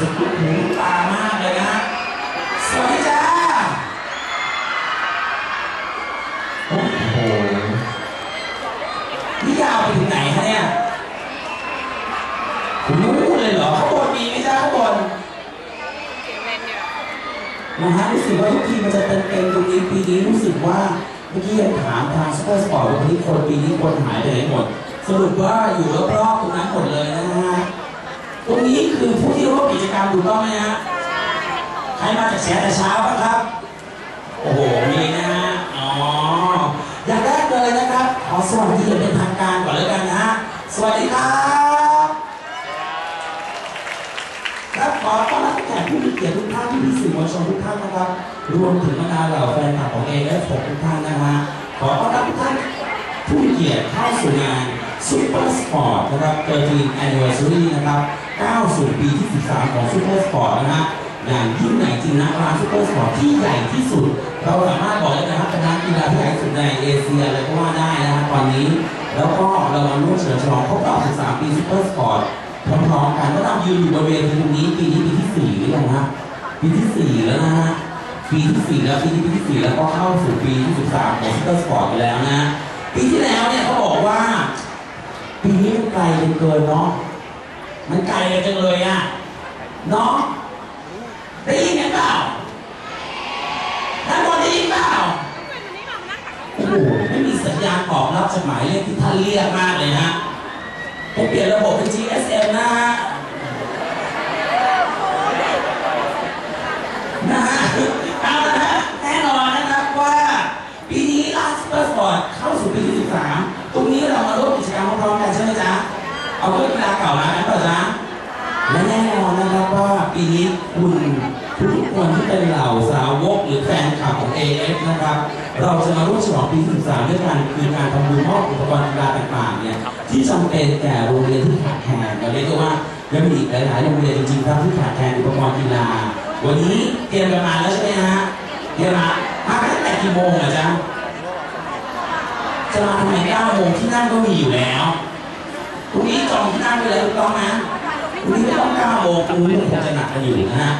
สุดหูตามากเลยนะ สวัสดีจ้า โอ้โห นี่ยาวไปถึงไหนคะเนี่ยรู้เลยเหรอข้างบนมีไหมจ้าข้างบนนะฮะรู้สึกว่าทุกทีมันจะเป็นเต็มตรงนี้ปีนี้รู้สึกว่าเมื่อกี้ยังถามทางซูเปอร์สปอร์ตวันนี้คนปีนี้คนหายไปไหนหมด สรุปว่าอยู่รอบๆตรงนั้นหมดเลยนะฮะ ตรงนี้คือผู้ที่ร่วมกิจกรรมถูกต้องไหมฮะใครมาจากแสนแต่เช้าบ้างครับ โอ้โหมีนะฮะอ๋ออย่างแรกเลยนะครับขอสวัสดีอย่างเป็นทางการก่อนเลยกันนะฮะสวัสดีครับครับขอต้อนรับแขกผู้มีเกียรติทุกท่านที่มีสื่อมวลชนทุกท่านนะครับ รวมถึงบรรดาเหล่าแฟนคลับของ AF6 ทุกท่านนะฮะขอต้อนรับทุกท่านผู้มีเกียรติเข้าสู่งาน Super Sport นะครับ13 Anniversary นะครับ ก้าวสู่ปีที่ 13 ของ Super Sport นะฮะอย่างยิ่งใหญ่จริงนะร้าน Super Sport ที่ใหญ่ที่สุด เราสามารถบอกได้นะครับเป็นร้านกีฬาที่ใหญ่สุดในเอเชียเลยก็ว่าได้นะฮะตอนนี้ แล้วก็เรามาร่วมเฉลิมฉลองครบรอบ13 ปี Super Sport พร้อมๆกันว่าเรายืนอยู่บริเวณตรงนี้ปีนี้ปีที่สี่หรือยังฮะปีที่สี่แล้วนะฮะปีที่สี่แล้วปีนี้ปีที่สี่แล้วก็เข้าสู่ปีที่สิบสามของซูเปอร์สปอร์ตไปแล้วนะปีที่แล้วเนี่ยเขาบอกว่าปีนี้มันไกลเป็นเกินเนาะ มันไกลกันจังเลยอะเนาะได้ยินกันเปล่าท่านบอลได้ยินเปล่าโอ้โหไม่มีสัญญาณตอบรับจากหมายเลขที่ท่านเรียกมากเลยฮะผมเปลี่ยนระบบเป็น GSM นะฮะนะฮะเอาละฮะแน่นอนนะครับว่า ปีนี้ลาสเปอร์สปอร์ตเข้าสู่ปีที่ 13 ตรงนี้เรามาร่วมกิจกรรมพร้อมๆกันใช่ไหมจ๊ะ เอาเรื่องกีฬาเก่ามากันเปล่าจ๊ะและแน่นอนนะครับว่าปีนี้คุณทุกคนที่เป็นเหล่าสาวกหรือแฟนคลับของ AF นะครับ เราจะมาร่วมฉลองปี13ด้วยกันคือการทำบุญมอบอุปกรณ์กีฬาต่างๆเนี่ยที่จำเป็นแก่โรงเรียนที่ขาดแคลนเราเรียกว่ายังมีอีกหลายๆโรงเรียนจริงๆครับที่ขาดแคลนอุปกรณ์กีฬา วันนี้เตรียมกันมาแล้วใช่ไหมฮะเตรียมมามากันตั้งแต่กี่โมงเหรอจ๊ะจะมาทำไม9โมงที่นั่งก็มีอยู่แล้ว จองที่นั่งไปแล้วถูกต้องไหมวันนี้ไม่ต้อง9โมงตรงนี้คงจะหนักกันอยู่นะฮะ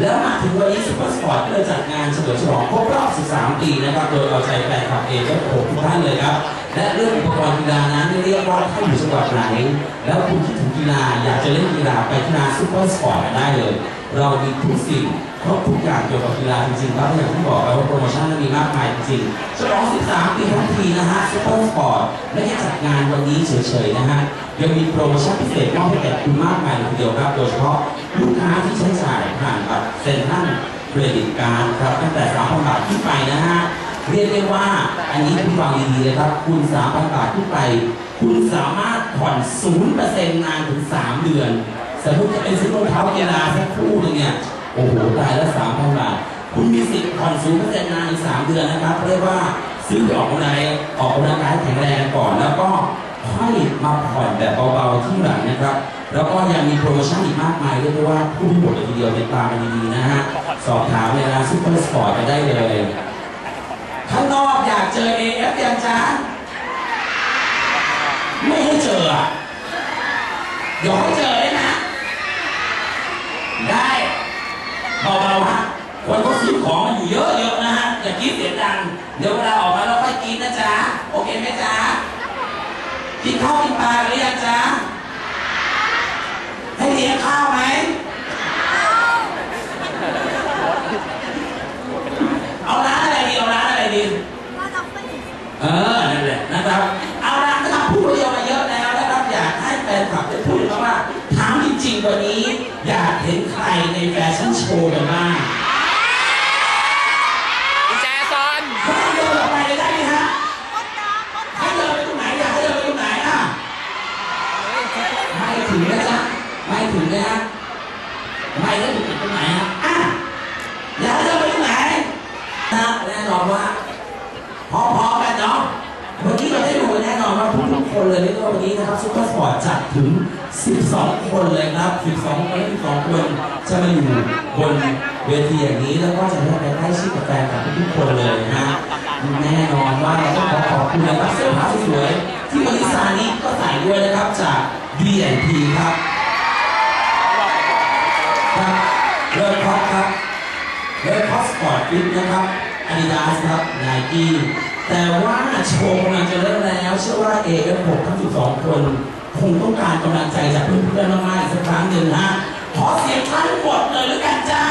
แล้วมาถึงวันนี้ซุปเปอร์สปอร์ตก็เลยจัดงานเฉลิมฉลองครบรอบ 13 ปีนะครับ โดยเอาใจแฟนคลับเองและโขทุกท่านเลยครับ และเรื่องอุปกรณ์กีฬานั้นเรียกว่าถ้าอยู่จังหวัดไหน แล้วคุณคิดถึงกีฬาอยากจะเล่นกีฬาไปที่งานซุปเปอร์สปอร์ตได้เลย เรามีทุกสิ่ง ครบทุกอย่างเกี่ยวกับกีฬาจริงๆครับอย่างที่บอกไปว่าโปรโมชั่นมีมากมายจริงๆฉลอง13 ปีทั้งทีนะฮะซุปเปอร์สปอร์ตไม่ได้จัดงานวันนี้เฉยๆนะฮะยังมีโปรโมชั่นพิเศษมอบให้แก่คุณมากมายเลยทีเดียวครับ โดยเฉพาะลูกค้าที่ใช้จ่ายผ่านบัตรเซ็นทรัลเครดิตการครับตั้งแต่ 3,000 บาทขึ้นไปนะฮะเรียกได้ว่าอันนี้คุณฟังดีๆเลยครับ คุณ 3,000 บาทขึ้นไป คุณสามารถผ่อน 0%นานถึง 3 เดือนสมมติจะเป็นซื้อรองเท้ากีฬาสักคู่หนึงเนี่ย โอ้โหตายและ3,000บาท คุณมีสิทธิ์ผ่อน0%นานถึง3เดือนนะครับเรียกว่าซื้อออกกำลังกายออกกำลังกายแข็งแรงก่อน แล้วก็ค่อยมาผ่อนแบบเบาๆที่หลังนะครับ แล้วก็ยังมีโปรโมชั่นอีกมากมายเรียกได้ว่าผู้ที่หมดเลยทีเดียวติดตามันดีๆนะฮะสอบถามในร้านซุปเปอร์สปอร์ตกันได้เลยข้างนอกอยากเจอ AF ยังจ้าไม่ให้เจออะย้อได้ไหมได้เบาๆฮะคนก็ ซื้อของมาอยู่เยอะๆนะฮะอย่ากรีดเสียงดัง เดี๋ยวเวลาออกมาเราค่อยกรีดนะจ๊ะ โอเคไหมจ๊ะ กินข้าวกินปลาหรือยังจ๊ะ ให้เลี้ยงข้าวไหม เอาร้านอะไรดี เอาร้านอะไรดี เออ นั่นแหละนะครับ เอาละนะครับพูดเยอะมาเยอะแล้วนะครับอยากให้แฟนคลับได้พูดมาว่าถามจริงๆวันนี้ อยากเห็นใครในแฟชั่นโชว์กันบ้าง กุญแจซอน ให้เดินออกไปเลยได้ไหมฮะให้เดินไปตรงไหนอยากให้เดินไปตรงไหนอะไม่ถึงนะจ๊ะไม่ถึงนะฮะ ไม่ได้ถึงตรงไหนฮะอะอยากให้เดินไปตรงไหนนะแน่นอนว่าพอๆกันเนาะวันนี้เราได้ดูกันแน่นอนว่าทุกๆคนเลยเรียกว่าวันนี้นะครับซุปเปอร์สปอร์ตจัดถึง 12 คนเลยครับ 12 คน12คนจะมาอยู่บนเวทีอย่างนี้แล้วก็จะได้ไปใกล้ชิดกับแฟนกับทุกๆคนเลยนะฮะแน่นอนว่าเราต้องขอขอบคุณนะครับเสื้อผ้าสวยๆที่วันนี้ซานิก็ใส่ด้วยนะครับจาก B&P ครับแฟ ครับเลิศพ็อปครับเลิศพ็อปสปอร์ตฟิตนะครับอาดิดาสครับไนกี้แต่ว่าโชว์กำลังจะเริ่มแล้ว เชื่อว่าเอฟบกทั้ง 12 คน คงต้องการกำลังใจจากเพื่อนๆมากๆอีกสักครั้งหนึ่งฮะขอเสียงทั้งหมดเลยแล้วกันจ้า